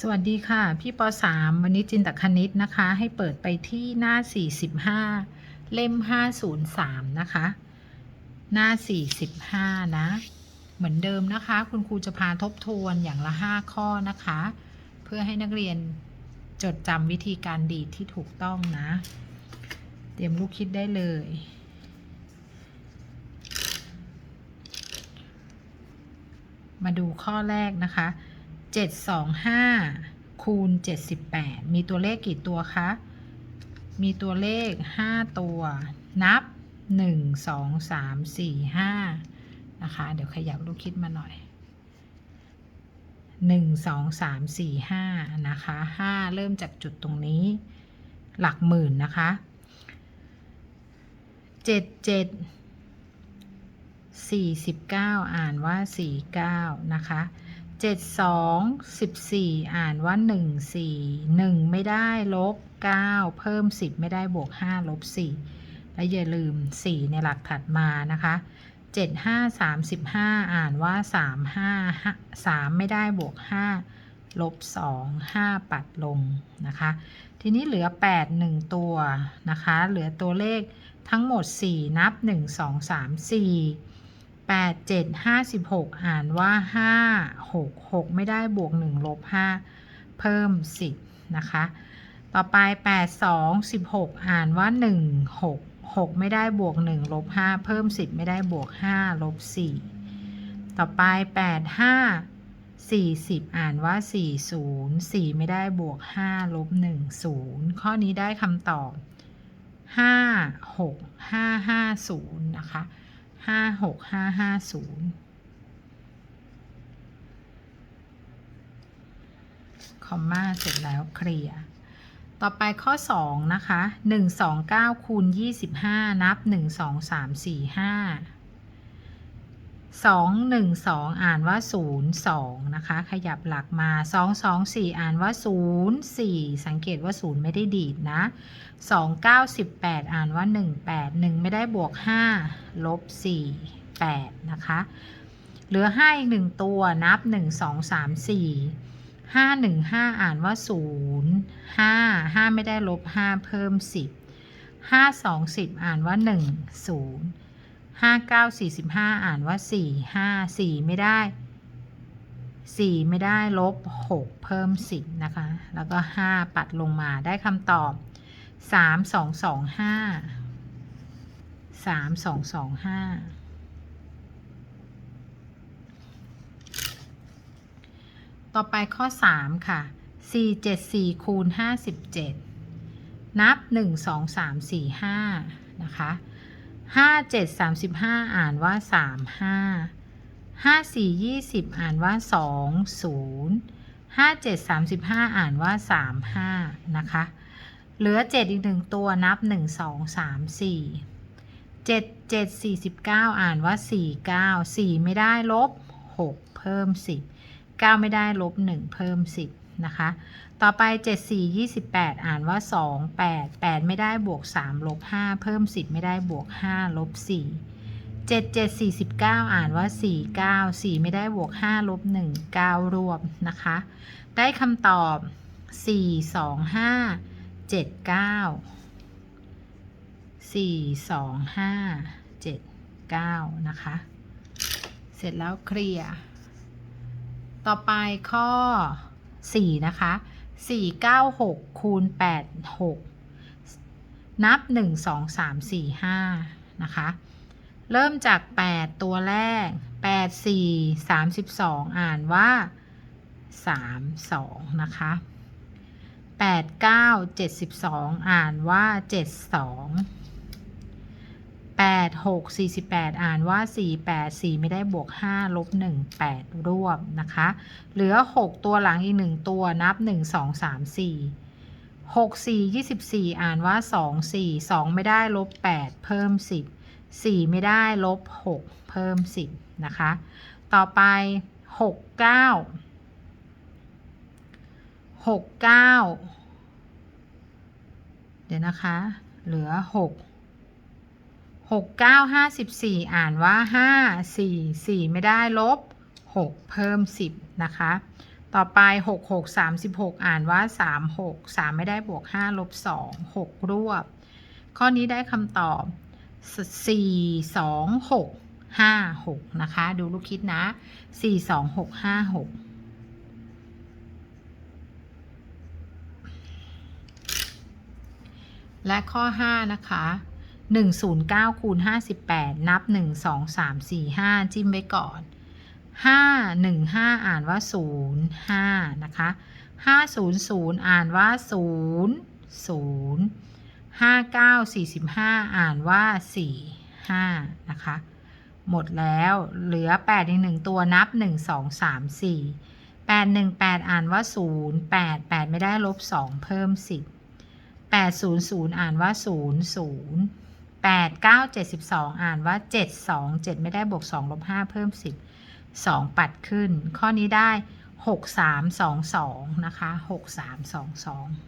สวัสดีค่ะ พี่ป .3 วันนี้จินตคณิตนะคะ ให้เปิดไปที่หน้า 45 เล่ม 503 นะคะ หน้า 45 นะ เหมือนเดิมนะคะ คุณครูจะพาทบทวนอย่างละ 5 ข้อนะคะ เพื่อให้นักเรียนจดจำวิธีการดีดที่ถูกต้องนะ เตรียมลูกคิดได้เลย มาดูข้อแรกนะคะ 725 คูณ 78 มีตัวเลขกี่ตัวคะ มีตัวเลข 5 ตัว นับ 1 2 3 4 5 นะคะ เดี๋ยวขยับลูกคิดมาหน่อย 1 2 3 4 5 นะคะ 5 เริ่มจากจุดตรงนี้ หลักหมื่นนะคะ 77 49 อ่านว่า 49 นะคะ เจ็ดสองสิบสี่อ่านว่าหนึ่งสี่หนึ่งไม่ได้ลบเก้าเพิ่มสิบไม่ได้บวกห้าลบสี่และอย่าลืมสี่ในหลักถัดมานะคะเจ็ดห้าสามสิบห้าอ่านว่าสามห้าสามไม่ได้บวกห้าลบสองห้าปัดลงนะคะ ทีนี้เหลือแปดหนึ่งตัวนะคะ เหลือตัวเลขทั้งหมดสี่นับหนึ่งสองสามสี่ แปดเจ็ดห้าสิบหกอ่านว่าห้าหกหกไม่ได้บวกหนึ่งลบห้าเพิ่มสิบนะคะ ต่อไปแปดสองสิบหกอ่านว่าหนึ่งหกหกไม่ได้บวกหนึ่งลบห้าเพิ่มสิบไม่ได้บวกห้าลบสี่ต่อไปแปดห้าสี่สิบอ่านว่าสี่ศูนย์สี่ไม่ได้บวกห้าลบหนึ่งศูนย์ข้อนี้ได้คำตอบห้าหกห้าห้าศูนย์นะคะ ห้าหกห้าห้าศูนย์คอมมาเสร็จแล้วเคลียร์ต่อไปข้อ 2 นะคะ 1 2 9คูณ25 นับ 1 2 3 4 5 2 1 2 อ่านว่า 0 2 นะคะ ขยับหลักมา 2 2 4 อ่านว่า 0 4 สังเกตว่า 0 ไม่ได้ดีดนะ 2 9 18อ่านว่า 1 8 1 ไม่ได้บวก 5 ลบ 4 8 นะคะ เหลือ 5 อีก 1 ตัวนับ 1 2 3 4ห้าหนึ่งห้าอ่านว่าศูนย์ห้าห้าไม่ได้ลบห้าเพิ่มสิบห้าสองสิบอ่านว่าหนึ่งศูนย์ ห้าเก้าสี่สิบห้าอ่านว่าสี่ห้าสี่ไม่ได้สี่ไม่ได้ลบหกเพิ่มสิบนะคะ แล้วก็ห้าปัดลงมาได้คำตอบสามสองสองห้าสามสองสองห้าต่อไปข้อ 3 ค่ะ 4 7 4คูณ57 นับ 1 2 3 4 5 นะคะ 5 7 35อ่านว่า3 5 5 4 20อ่านว่า2 0 5 7 35อ่านว่า3 5นะคะ เหลือ7อีกหนึ่งตัวนับ1 2 3 4 7 7 49อ่านว่า4 9 4ไม่ได้ลบ6เพิ่ม10 9ไม่ได้ลบ1เพิ่ม10 นะคะ ต่อไป 7 4 28 อ่านว่า 2 8 8 ไม่ได้บวก 3 ลบ 5 เพิ่ม 10 ไม่ได้บวก 5 ลบ 4 7 7 49 อ่านว่า 4 9 4 ไม่ได้บวก 5 ลบ 1 9 รวมนะคะ ได้คำตอบ 4 2 5 7 9 4 2 5 7 9 นะคะ เสร็จแล้วเคลียร์ ต่อไปข้อ 4 นะคะ 4 9 6 คูณ 8 6 นับ 1 2 3 4 5 นะคะ เริ่มจาก 8 ตัวแรก 8 4 32 อ่านว่า 3 2 นะคะ 8 9 72 อ่านว่า 7 2 8 6 48 อ่านว่า 4 8 4 ไม่ได้บวก 5 ลบ 1 8รวบนะคะ เหลือ 6 ตัวหลังอีก 1 ตัวนับ 1 2 3 4 6 4 24 อ่านว่า 2 4 2 ไม่ได้ลบ 8 เพิ่ม 10 4 ไม่ได้ลบ 6 เพิ่ม 10 นะคะ ต่อไป 6 9 6 9 เดี๋ยวนะคะ เหลือ 6 หกเก้าห้าสิบสี่อ่านว่าห้าสี่สี่ไม่ได้ลบหกเพิ่มสิบนะคะ ต่อไปหกหกสามสิบหกอ่านว่าสามหกสามไม่ได้บวกห้าลบสองหกรวบ ข้อนี้ได้คำตอบสี่สองหกห้าหกนะคะ ดูลูกคิดนะสี่สองหกห้าหกและข้อ 5 นะคะ 109คูณ58 นับ 1 2 3 4 5 จิ้มไว้ก่อน 5 1 5 อ่านว่า 0 5 นะคะ 500 อ่านว่า 0 0 59 45 อ่านว่า 4 5 นะคะ หมดแล้วเหลือ 8 อีก 1 ตัวนับ 1 2 3 4 8 1 8 อ่านว่า 0 8 8 ไม่ได้ลบ 2 เพิ่ม 10 800 อ่านว่า 0 0 89 72 อ่านว่า 72 7 ไม่ได้บวก 2 ลบ 5 เพิ่ม 10 2 ปัดขึ้น ข้อนี้ได้ 6322 นะคะ 6322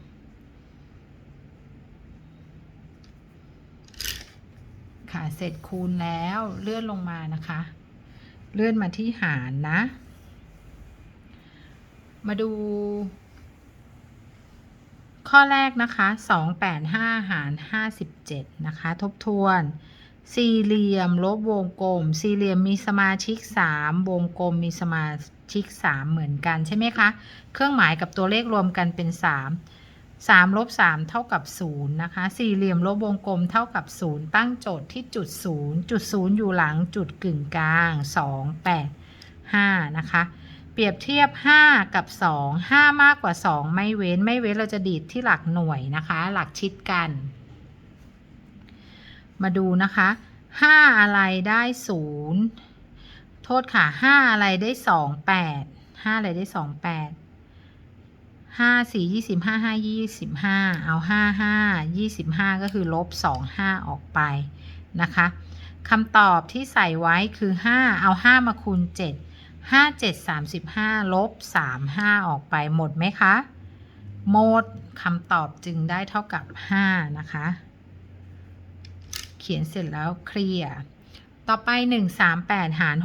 ค่ะ เสร็จคูณแล้วเลื่อนลงมานะคะ เลื่อนมาที่หารนะ มาดู ข้อแรกนะคะ 285 หาร 57 นะคะ ทบทวน สี่เหลี่ยมลบวงกลม สี่เหลี่ยมมีสมาชิก 3 วงกลมมีสมาชิก 3 เหมือนกันใช่ไหมคะ เครื่องหมายกับตัวเลขรวมกันเป็น 3 3ลบ3เท่ากับ0นะคะ สี่เหลี่ยมลบวงกลมเท่ากับ 0 ตั้งโจทย์ที่จุด 0 จุด 0 อยู่หลังจุดกึ่งกลาง 2 8 5 นะคะ เปรียบเทียบ 5 กับ 2 5 มากกว่า 2 ไม่เว้น ไม่เว้นเราจะดีดที่หลักหน่วยนะคะ หลักชิดกัน มาดูนะคะ 5 อะไรได้ 0 โทษค่ะ 5 อะไรได้ 2 8 5 อะไรได้ 2 8 5 4 25 5 25 เอา 5 5 25 ก็คือลบ 2 5 ออกไปนะคะคำตอบที่ใส่ไว้คือ 5 เอา 5 มาคูณ 7 5 7 35 ลบ 3 5 ออกไปหมดไหมคะ หมดคำตอบจึงได้เท่ากับ 5 นะคะ เขียนเสร็จแล้วเคลียร์ ต่อไป 138 หาร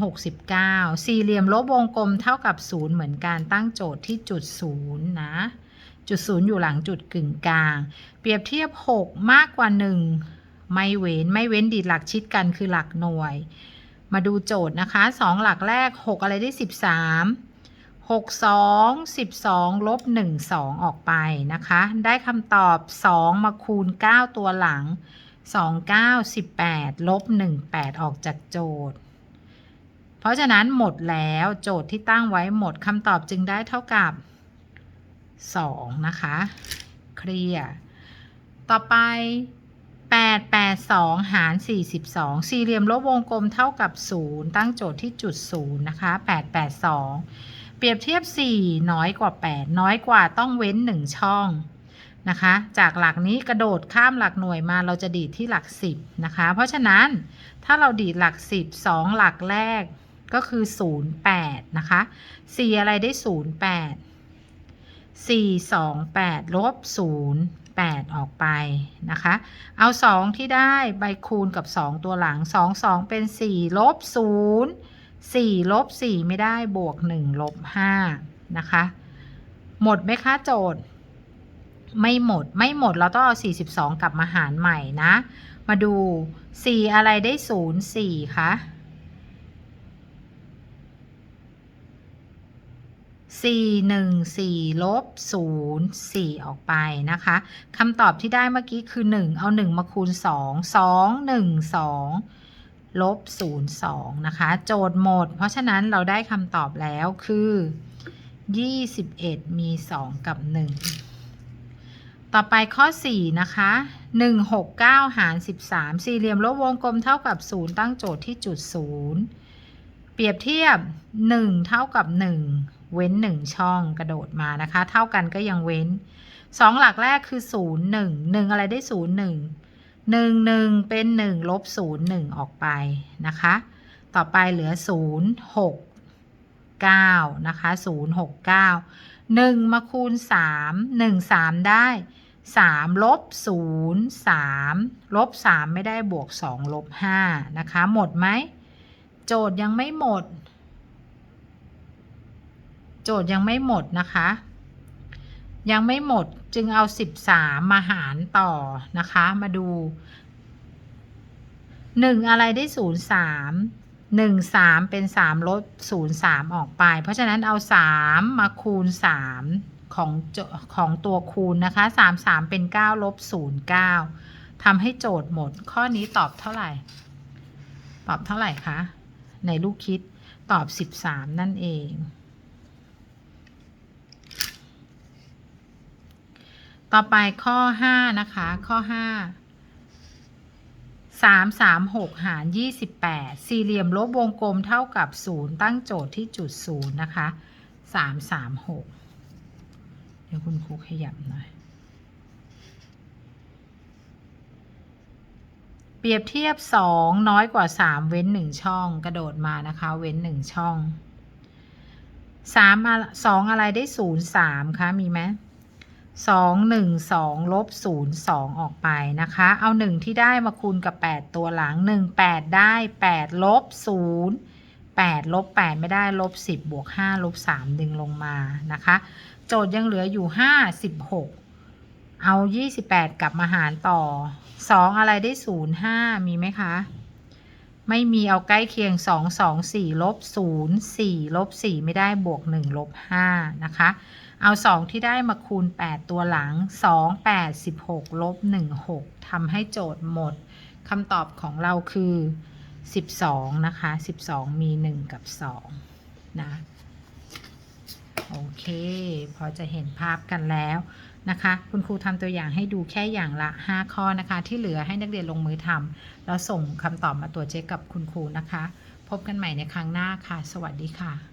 69 สี่เหลี่ยมลบวงกลมเท่ากับ 0 เหมือนกันตั้งโจทย์ที่จุด 0 นะ จุด 0 อยู่หลังจุดกึ่งกลาง เปรียบเทียบ 6 มากกว่า 1 ไม่เว้น ไม่เว้นดีดหลักชิดกันคือหลักหน่วย มาดูโจทย์นะคะ 2 หลักแรก 6 อะไรได้ 13 6 2 12ลบ1 2 ออกไปนะคะ ได้คำตอบ 2 มาคูณ 9 ตัวหลัง 2 9 18ลบ1 8 ออกจากโจทย์ เพราะฉะนั้นหมดแล้วโจทย์ที่ตั้งไว้หมดคำตอบจึงได้เท่ากับ 2 นะคะ เคลียร์ ต่อไป 8 8 2 หาร 42 สี่เหลี่ยมลบวงกลมเท่ากับ 0 ตั้งโจทย์ที่จุด 0 นะคะ 8 8 2 เปรียบเทียบ 4 น้อยกว่า 8 น้อยกว่าต้องเว้น 1 ช่องนะคะ จากหลักนี้กระโดดข้ามหลักหน่วยมาเราจะดีดที่หลัก 10 นะคะ เพราะฉะนั้นถ้าเราดีดหลัก 10 2 หลักแรกก็คือ 0 8 นะคะ 4 อะไรได้ 0 8 4 2 8 ลบ 0 8 ออกไปนะคะ เอา 2 ที่ได้ใบคูณกับ 2 ตัวหลัง 2 2 เป็น4ลบ0 4ลบ4ไม่ได้บวก1ลบ5นะคะ หมดไหมคะโจทย์ ไม่หมดไม่หมดเราต้องเอา 42 กลับมาหารใหม่นะ มาดู 4 อะไรได้ 0 4คะ 4 1 4ลบ0 4 ออกไปนะคะคำตอบที่ได้เมื่อกี้คือ 1 เอา 1 มาคูณ 2 2 1 2ลบ0 2นะคะ โจทย์หมด เพราะฉะนั้นเราได้คำตอบแล้วคือ 21 มี 2 กับ 1 ต่อไปข้อ 4 นะคะ 169 หาร 13 สี่เหลี่ยมลบวงกลมเท่ากับ 0 ตั้งโจทย์ที่จุด 0 เปรียบเทียบ 1 เท่ากับ 1 เว้น 1 ช่องกระโดดมานะคะ เท่ากันก็ยังเว้น 2 หลักแรกคือ 0 1 1 อะไรได้ 0 1 1 1 เป็น 1 ลบ 0 1 ออกไปนะคะ ต่อไปเหลือ 0 6 9 นะคะ 0 6 9 1 มาคูณ 3 1 3 ได้ 3 ลบ 0 3 ลบ 3 ไม่ได้บวก 2 ลบ 5 นะคะ หมดไหม โจทย์ยังไม่หมด โจทย์ยังไม่หมดนะคะ ยังไม่หมดจึงเอา 13 มาหารต่อนะคะ มาดู 1 อะไรได้ 0 3 1 3 เป็น 3ลบ0 3 ออกไป เพราะฉะนั้นเอา 3 มาคูณ 3 ของของตัวคูณนะคะ 3 3 เป็น 9 ลบ 0 9ทำให้โจทย์หมด ข้อนี้ตอบเท่าไหร่ ตอบเท่าไหร่คะ ในลูกคิดตอบ 13 นั่นเอง ต่อไปข้อ5นะคะ ข้อ5 3 3 6หกหาร28สี่เหลี่ยมลบวงกลมเท่ากับ0ตั้งโจทย์ที่จุด0นย์นะคะ3 3 6เดี๋ยวคุณครูขยับหน่อย เปรียบเทียบ2น้อยกว่า3เว้น1ช่องกระโดดมานะคะ เว้น1ช่อง3อะ2อะไรได้0 3คะมีไหม สองหนึ่งสองลบศูนย์สองออกไปนะคะ เอาหนึ่งที่ได้มาคูณกับแปดตัวหลังหนึ่งแปดได้แปดลบศูนย์แปดลบแปดไม่ได้ลบสิบบวกห้าลบสามดึงลงมานะคะ โจทย์ยังเหลืออยู่ห้าสิบหกเอายี่สิบแปดกลับมาหารต่อสองอะไรได้ศูนย์ห้ามีไหมคะ ไม่มีเอาใกล้เคียงสองสองสี่ลบศูนย์สี่ลบสี่ไม่ได้บวกหนึ่งลบห้านะคะ เอา 2 ที่ได้มาคูณ 8 ตัวหลัง 2 8 16ลบ1 6ทำให้โจทย์หมดคำตอบของเราคือ 12 นะคะ 12 มี 1 กับ 2 นะ โอเค พอจะเห็นภาพกันแล้วนะคะ คุณครูทำตัวอย่างให้ดูแค่อย่างละ 5 ข้อนะคะ ที่เหลือให้นักเรียนลงมือทำแล้วส่งคำตอบมาตรวจเช็คกับคุณครูนะคะ พบกันใหม่ในครั้งหน้าค่ะ สวัสดีค่ะ